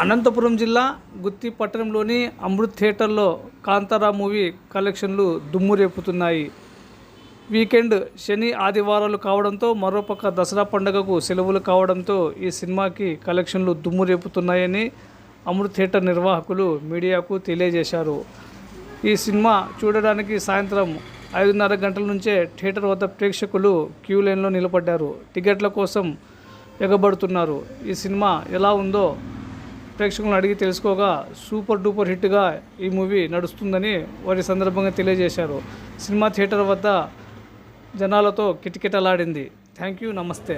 అనంతపురం జిల్లా గుత్తి పట్టణంలోని అమృత్ థియేటర్లో కాంతారా మూవీ కలెక్షన్లు దుమ్ము రేపుతున్నాయి. వీకెండ్ శని ఆదివారాలు కావడంతో మరోపక్క దసరా పండుగకు సెలవులు కావడంతో ఈ సినిమాకి కలెక్షన్లు దుమ్ము రేపుతున్నాయని అమృత్ థియేటర్ నిర్వాహకులు మీడియాకు తెలియజేశారు. ఈ సినిమా చూడడానికి సాయంత్రం ఐదున్నర గంటల నుంచే థియేటర్ వద్ద ప్రేక్షకులు క్యూ లైన్లో నిలబడ్డారు. టికెట్ల కోసం ఎగబడుతున్నారు. ఈ సినిమా ఎలా ఉందో ప్రేక్షకులను అడిగి తెలుసుకోగా సూపర్ డూపర్ హిట్గా ఈ మూవీ నడుస్తుందని వారి సందర్భంగా తెలియజేశారు. సినిమా థియేటర్ వద్ద జనాలతో కిటకిటలాడింది. థ్యాంక్ యూ నమస్తే.